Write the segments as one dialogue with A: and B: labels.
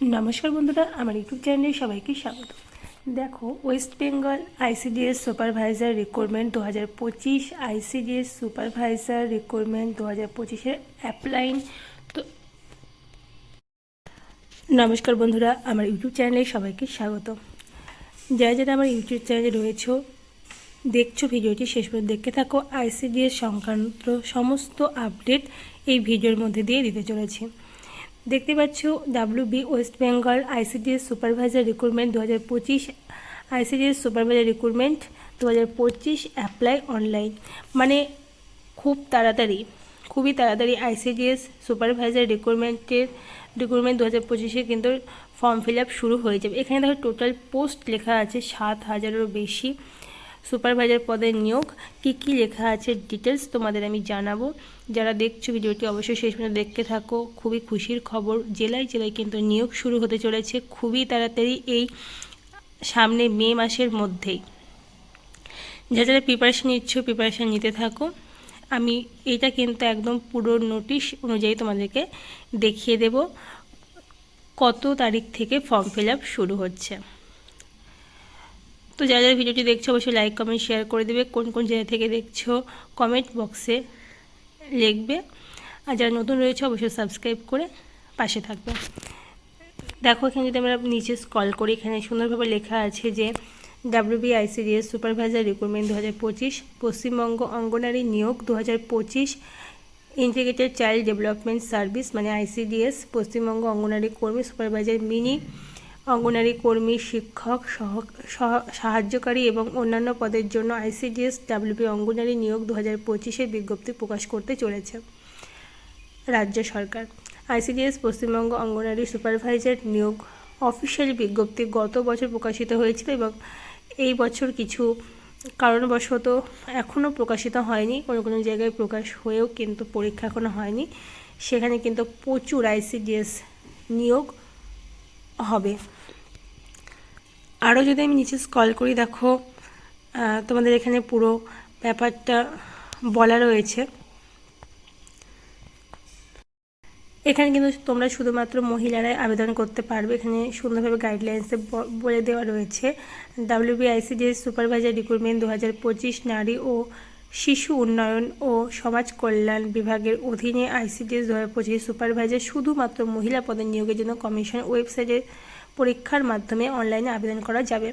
A: নমস্কার বন্ধুরা, আমার ইউটিউব চ্যানেলে সবাইকে স্বাগত। দেখো West Bengal ICDS supervisor recruitment দু হাজার পঁচিশ আইসিডিএস সুপারভাইজার রিক্রুটমেন্ট দু হাজার পঁচিশের অ্যাপ্লাইন তো নমস্কার বন্ধুরা, আমার ইউটিউব চ্যানেলে সবাইকে স্বাগত। যারা যারা আমার ইউটিউব চ্যানেলে রয়েছে, দেখছ ভিডিওটি, শেষ পর্যন্ত দেখতে থাকো। আইসিডিএস সংক্রান্ত সমস্ত আপডেট এই ভিডিওর মধ্যে দিয়ে দিতে চলেছি। দেখতে পাচ্ছ B West Bengal ICDS supervisor recruitment দু হাজার পঁচিশ আইসিডিএস সুপারভাইজার রিক্রুটমেন্ট দু হাজার পঁচিশ অ্যাপ্লাই অনলাইন মানে খুব তাড়াতাড়ি, খুবই তাড়াতাড়ি আইসিডিএস সুপারভাইজার রিক্রুটমেন্টের রিক্রুটমেন্ট দু হাজার পঁচিশে কিন্তু ফর্ম ফিল আপ শুরু হয়ে যাবে। এখানে দেখো টোটাল পোস্ট লেখা আছে সাত হাজারেরও বেশি। সুপারভাইজার পদের নিয়োগ। কি কি লেখা আছে? ডিটেলস তোমাদের আমি জানাব। যারা দেখছ ভিডিওটি অবশ্যই শেষ পর্যন্ত দেখতে থাকো। খুবই খুশির খবর। জেলায় জেলায় কিন্তু নিয়োগ শুরু হতে চলেছে খুবই তাড়াতাড়ি এই সামনে মে মাসের মধ্যেই। যারা যারা প্রিপারেশান নিচ্ছ প্রিপারেশান নিতে থাকো। আমি এটা কিন্তু একদম পুরো নোটিশ অনুযায়ী তোমাদেরকে দেখিয়ে দেব। কত তারিখ থেকে ফর্ম ফিল শুরু হচ্ছে? তো যারা যারা ভিডিওটি দেখছ, অবশ্যই লাইক কমেন্ট শেয়ার করে দেবে। কোন কোন জায়গা থেকে দেখছ কমেন্ট বক্সে লিখবে। আর যারা নতুন রয়েছে, অবশ্যই সাবস্ক্রাইব করে পাশে থাকবে। দেখো, এখানে যদি আমরা নিচে স্কল করি, এখানে সুন্দরভাবে লেখা আছে যে ডাব্লিউবি আইসিডিএস সুপারভাইজার রিক্রুটমেন্ট দু হাজার পঁচিশ, পশ্চিমবঙ্গ অঙ্গনারী নিয়োগ দু হাজার পঁচিশ ইন্টিগ্রেটেড চাইল্ড ডেভেলপমেন্ট সার্ভিস মানে আইসিডিএস পশ্চিমবঙ্গ অঙ্গনারী কর্মী সুপারভাইজার মিনি অঙ্গনারী কর্মী, শিক্ষক, সহ সাহায্যকারী এবং অন্যান্য পদের জন্য আইসিডিএস ডাব্লিউপি অঙ্গনারী নিয়োগ দু হাজার পঁচিশের বিজ্ঞপ্তি প্রকাশ করতে চলেছে রাজ্য সরকার। আইসিডিএস পশ্চিমবঙ্গ অঙ্গনারী সুপারভাইজার নিয়োগ অফিসিয়ালি বিজ্ঞপ্তি গত বছর প্রকাশিত হয়েছিল এবং এই বছর কিছু কারণবশত এখনও প্রকাশিত হয়নি, কোনো কোনো জায়গায় প্রকাশ হয়েও কিন্তু পরীক্ষা এখনও হয়নি। সেখানে কিন্তু প্রচুর আইসিডিএস নিয়োগ হবে। আরও যদি আমি নিচে স্কল করি, দেখো তোমাদের এখানে পুরো ব্যাপারটা বলা রয়েছে। এখানে কিন্তু তোমরা শুধুমাত্র মহিলারাই আবেদন করতে পারবে। এখানে সুন্দরভাবে গাইডলাইন্সে বলে দেওয়া রয়েছে। ডাব্লিউবিআইসিডিএস সুপারভাইজার রিক্রুটমেন্ট দু পঁচিশ নারী ও শিশু উন্নয়ন ও সমাজ কল্যাণ বিভাগের অধীনে আইসিডিএস দু হাজার পঁচিশ সুপারভাইজার শুধুমাত্র মহিলা পদের নিয়োগের জন্য কমিশন ওয়েবসাইটে পরীক্ষার মাধ্যমে অনলাইনে আবেদন করা যাবে।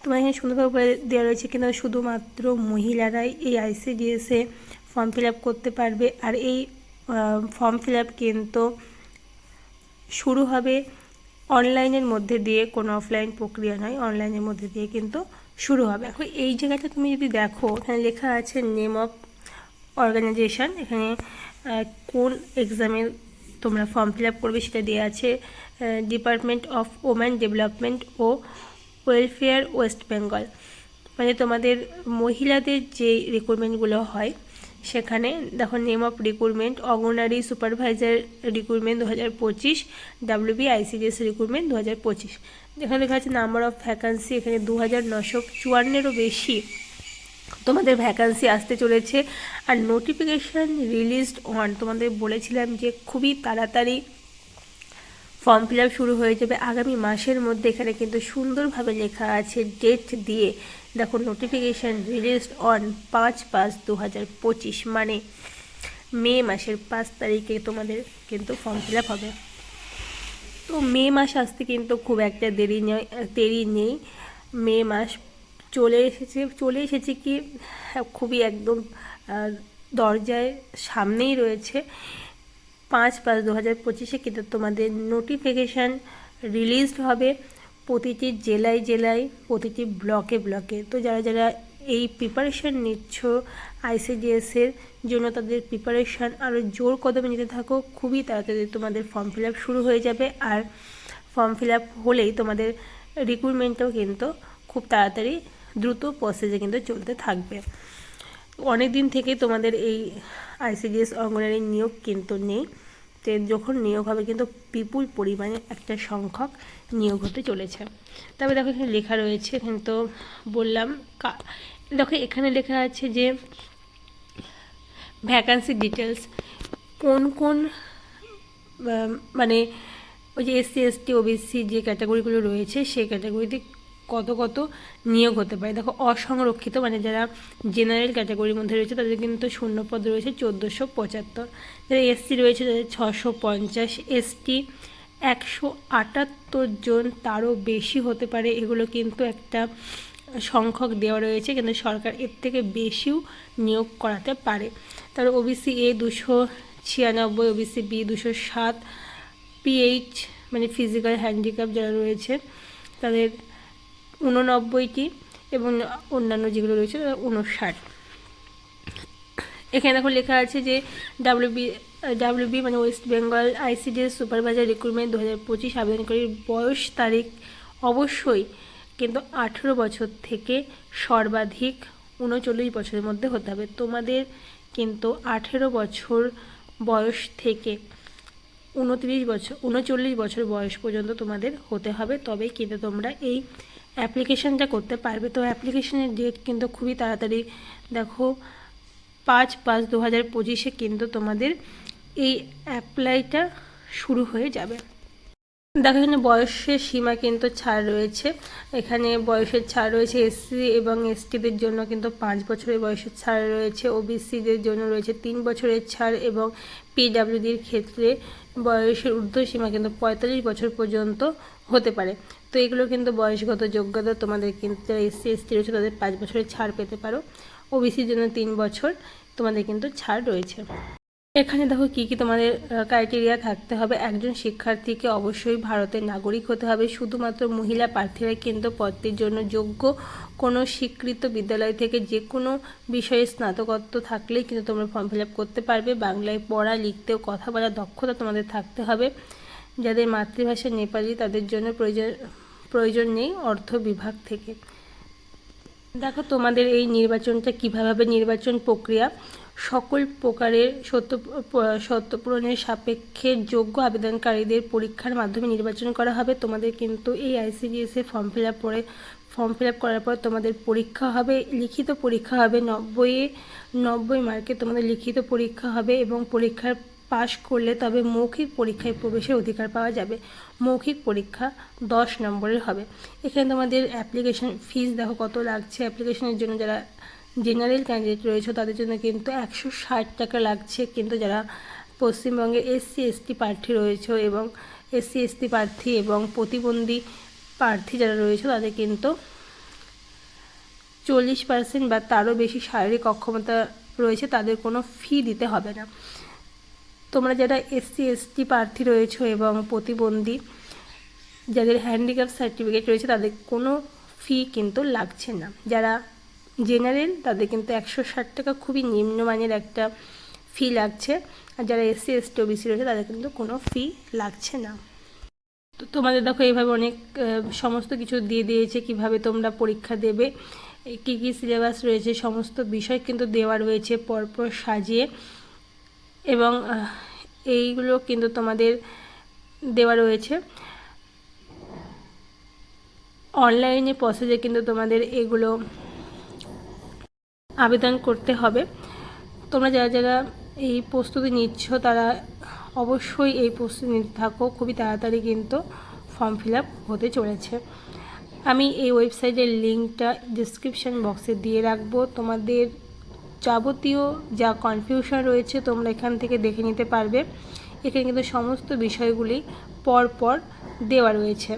A: তোমার এখানে সুন্দরভাবে বলে দেওয়া রয়েছে কিন্তু শুধুমাত্র মহিলারাই এই আইসিডিএসে ফর্ম ফিল আপ করতে পারবে। আর এই ফর্ম ফিল আপ কিন্তু শুরু হবে অনলাইনের মধ্যে দিয়ে, কোনো অফলাইন প্রক্রিয়া নয় অনলাইনের মধ্যে দিয়ে কিন্তু শুরু হবে। এখন এই জায়গাটা তুমি যদি দেখো, এখানে লেখা আছে নেম অফ অর্গানাইজেশন এখানে কোন এক্সামে তোমরা ফর্ম ফিল আপ করবে, সেটা দেওয়া আছে ডিপার্টমেন্ট অফ ওম্যান ডেভেলপমেন্ট ও ওয়েলফেয়ার ওয়েস্ট বেঙ্গল মানে তোমাদের মহিলাদের যে রিক্রুটমেন্টগুলো হয়, সেখানে দেখো name of recruitment Anganwadi supervisor recruitment দু হাজার পঁচিশ ডাব্লিউবি আইসিডিএস রিক্রুটমেন্ট দু হাজার পঁচিশ। এখানে লেখা আছে নাম্বার অফ ভ্যাকান্সি এখানে দু হাজার নশো চুয়ান্নেরও বেশি। তোমাদের ভ্যাকান্সি আসতে চলেছে আর নোটিফিকেশান রিলিজড অন তোমাদের বলেছিলাম যে খুবই তাড়াতাড়ি ফর্ম ফিল শুরু হয়ে যাবে। আগামী মাসের মধ্যে এখানে কিন্তু সুন্দরভাবে লেখা আছে ডেট দিয়ে। দেখো নোটিফিকেশান রিলিজড অন পাঁচ পাঁচ দু হাজার পঁচিশ মানে মে মাসের পাঁচ তারিখে তোমাদের কিন্তু ফর্ম ফিল হবে। তো মে মাস আসতে কিন্তু খুব একটা দেরি নেই দেরি নেই। মে মাস চলে এসেছে চলে এসেছে কি, খুবই একদম দরজায় সামনেই রয়েছে। পাঁচ পাঁচ দু হাজার পঁচিশে কিন্তু তোমাদের নোটিফিকেশান রিলিজড হবে প্রতিটি জেলায় জেলায়, প্রতিটি ব্লকে ব্লকে তো যারা যারা এই প্রিপারেশান নিচ্ছ আইসিডিএসের জন্য তাদের প্রিপারেশান আরও জোর কদমে নিতে থাকো, খুবই তাড়াতাড়ি তোমাদের ফর্ম ফিল আপ শুরু হয়ে যাবে। আর ফর্ম ফিল আপ হলেই তোমাদের রিক্রুটমেন্টটাও কিন্তু খুব তাড়াতাড়ি দ্রুত প্রসেসে কিন্তু চলতে থাকবে। অনেক দিন থেকে তোমাদের এই আইসিডিএস অঙ্গনারী নিয়োগ কিন্তু নেই। তো যখন নিয়োগ হবে কিন্তু বিপুল পরিমাণে একটা সংখ্যক নিয়োগ হতে চলেছে। তবে দেখো এখানে লেখা রয়েছে, এখানে তো বললাম দেখো এখানে লেখা আছে যে ভ্যাকান্সি ডিটেলস কোন কোন মানে ওই যে এসসি এসটি ওবিসি যে ক্যাটাগরিগুলো রয়েছে, সেই ক্যাটাগরিতে কত কত নিয়োগ হতে পারে। দেখো, অসংরক্ষিত মানে যারা জেনারেল ক্যাটাগরির মধ্যে রয়েছে, তাদের কিন্তু শূন্যপদ রয়েছে চোদ্দোশো পঁচাত্তর। যারা এসসি রয়েছে, তাদের ছশো পঞ্চাশ। এসটি একশো আটাত্তর জন, তারও বেশি হতে পারে। এগুলো কিন্তু একটা সংখ্যক দেওয়া রয়েছে, কিন্তু সরকার এর থেকে বেশিও নিয়োগ করাতে পারে। তার ওবিসি এ দুশো ছিয়ানব্বই ওবিসি বি দুশো সাত। পিএইচ মানে ফিজিক্যাল হ্যান্ডিক্যাপ যারা রয়েছে, তাদের উননব্বইটি এবং অন্যান্য যেগুলো রয়েছে উনষাট এখানে দেখো লেখা আছে যে ডাব্লিউবি ডাব্লিউবি মানে West Bengal ICDS supervisor recruitment দু হাজার পঁচিশ আবেদনকারীর বয়স, তারিখ অবশ্যই কিন্তু আঠেরো বছর থেকে সর্বাধিক উনচল্লিশ বছরের মধ্যে হতে হবে। তোমাদের কিন্তু আঠেরো বছর বয়স থেকে উনত্রিশ বছর উনচল্লিশ বছর বয়স পর্যন্ত তোমাদের হতে হবে। তবেই কিন্তু তোমরা এই অ্যাপ্লিকেশানটা করতে পারবে। তো অ্যাপ্লিকেশনের ডেট কিন্তু খুবই তাড়াতাড়ি। দেখো, পাঁচ পাঁচ দু হাজার পঁচিশে কিন্তু তোমাদের এই অ্যাপ্লাইটা শুরু হয়ে যাবে। দেখো, এখানে বয়সের সীমা কিন্তু ছাড় রয়েছে। এখানে বয়সের ছাড় রয়েছে এসসি এবং এসটিদের জন্য কিন্তু পাঁচ বছরের বয়সের ছাড় রয়েছে। ওবিসিদের জন্য রয়েছে তিন বছরের ছাড় এবং পিডাব্লিউডির ক্ষেত্রে বয়সের ঊর্ধ্বসীমা কিন্তু পঁয়তাল্লিশ বছর পর্যন্ত হতে পারে। তো এগুলো কিন্তু বয়সগত যোগ্যতা তোমাদের কিন্তু যারা এসসি এসটি রয়েছে, তাদের পাঁচ বছরের ছাড় পেতে পারো। ওবিসির জন্য তিন বছর তোমাদের কিন্তু ছাড় রয়েছে। এখানে দেখো কি কি তোমাদের ক্রাইটেরিয়া থাকতে হবে। একজন শিক্ষার্থীকে অবশ্যই ভারতের নাগরিক হতে হবে। শুধুমাত্র মহিলা প্রার্থীরা কিন্তু পদটির জন্য যোগ্য। কোনো স্বীকৃত বিদ্যালয় থেকে যে কোনো বিষয়ে স্নাতকত্ব থাকলেই কিন্তু তোমরা ফর্ম ফিল করতে পারবে। বাংলায় পড়া লিখতে ও কথা বলার দক্ষতা তোমাদের থাকতে হবে। যাদের মাতৃভাষা নেপালি, তাদের জন্য প্রয়োজন প্রয়োজন নেই অর্থ বিভাগ থেকে। দেখো তোমাদের এই নির্বাচনটা কীভাবে নির্বাচন প্রক্রিয়া, সকল প্রকারের সত্য, সত্যপূরণের সাপেক্ষে যোগ্য আবেদনকারীদের পরীক্ষার মাধ্যমে নির্বাচন করা হবে। তোমাদের কিন্তু এই আইসিডিএসে ফর্ম ফিল আপ করে ফর্ম ফিল আপ করার পর তোমাদের পরীক্ষা হবে, লিখিত পরীক্ষা হবে। নব্বই নব্বই মার্কে তোমাদের লিখিত পরীক্ষা হবে এবং পরীক্ষার পাশ করলে তবে মৌখিক পরীক্ষায় প্রবেশের অধিকার পাওয়া যাবে। মৌখিক পরীক্ষা দশ নম্বরের হবে। এখানে তোমাদের অ্যাপ্লিকেশন ফিস দেখো কত লাগছে। অ্যাপ্লিকেশনের জন্য যারা জেনারেল ক্যান্ডিডেট রয়েছে, তাদের জন্য কিন্তু একশো ষাট টাকা লাগছে। কিন্তু যারা পশ্চিমবঙ্গের এসসি এসটি প্রার্থী রয়েছে এবং এসসি এসটি প্রার্থী এবং প্রতিবন্ধী প্রার্থী যারা রয়েছে, তাদের কিন্তু চল্লিশ পার্সেন্ট বা তারও বেশি শারীরিক অক্ষমতা রয়েছে, তাদের কোনো ফি দিতে হবে না। তোমরা যারা এসসি, এসটি প্রার্থী রয়েছে এবং প্রতিবন্ধী, যাদের হ্যান্ডিক্যাপ সার্টিফিকেট রয়েছে, তাদের কোনো ফি কিন্তু লাগছে না। যারা জেনারেল তাদের কিন্তু একশো ষাট টাকা খুবই নিম্নমানের একটা ফি লাগছে। আর যারা এসসি, এসটি, ওবিসি রয়েছে, তাদের কিন্তু কোনো ফি লাগছে না। তো তোমাদের দেখো, এইভাবে অনেক সমস্ত কিছু দিয়ে দিয়েছে, কীভাবে তোমরা পরীক্ষা দেবে, কী কী সিলেবাস রয়েছে, সমস্ত বিষয় কিন্তু দেওয়া রয়েছে, পরপর সাজিয়ে। এবং এইগুলো কিন্তু তোমাদের দেওয়া রয়েছে। অনলাইনে প্রসেসে কিন্তু তোমাদের এগুলো আবেদন করতে হবে। তোমরা যারা যারা এই প্রস্তুতি নিচ্ছ, তারা অবশ্যই এই প্রস্তুতি নিতে থাকো। খুবই তাড়াতাড়ি কিন্তু ফর্ম ফিল হতে চলেছে। আমি এই ওয়েবসাইটের লিঙ্কটা ডিসক্রিপশান বক্সে দিয়ে রাখব। তোমাদের যাবতীয় যা কনফিউশন রয়েছে তোমরা এখান থেকে দেখে নিতে পারবে। এখানে কিন্তু সমস্ত বিষয়গুলি পর পর দেওয়া রয়েছে।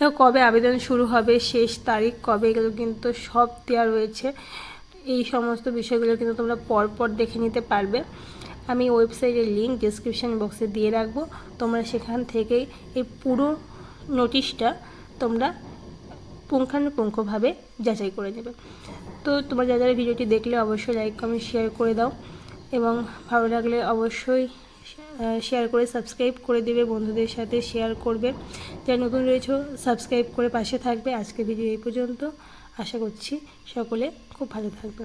A: তো কবে আবেদন শুরু হবে, শেষ তারিখ কবে, এগুলো কিন্তু সব দেওয়া রয়েছে। এই সমস্ত বিষয়গুলো কিন্তু তোমরা পরপর দেখে নিতে পারবে। আমি ওয়েবসাইটের লিঙ্ক ডিসক্রিপশান বক্সে দিয়ে রাখব। তোমরা সেখান থেকেই এই পুরো নোটিশটা তোমরা পুঙ্খানুপুঙ্খভাবে যাচাই করে নেবে। তো তোমরা যারা যারা ভিডিওটি দেখলে অবশ্যই লাইক কমেন্ট শেয়ার করে দাও এবং ভালো লাগলে অবশ্যই শেয়ার করে সাবস্ক্রাইব করে দেবে, বন্ধুদের সাথে শেয়ার করবে। যারা নতুন রয়েছে সাবস্ক্রাইব করে পাশে থাকবে। আজকে ভিডিও এই পর্যন্ত। আশা করছি সকলে খুব ভালো থাকবে।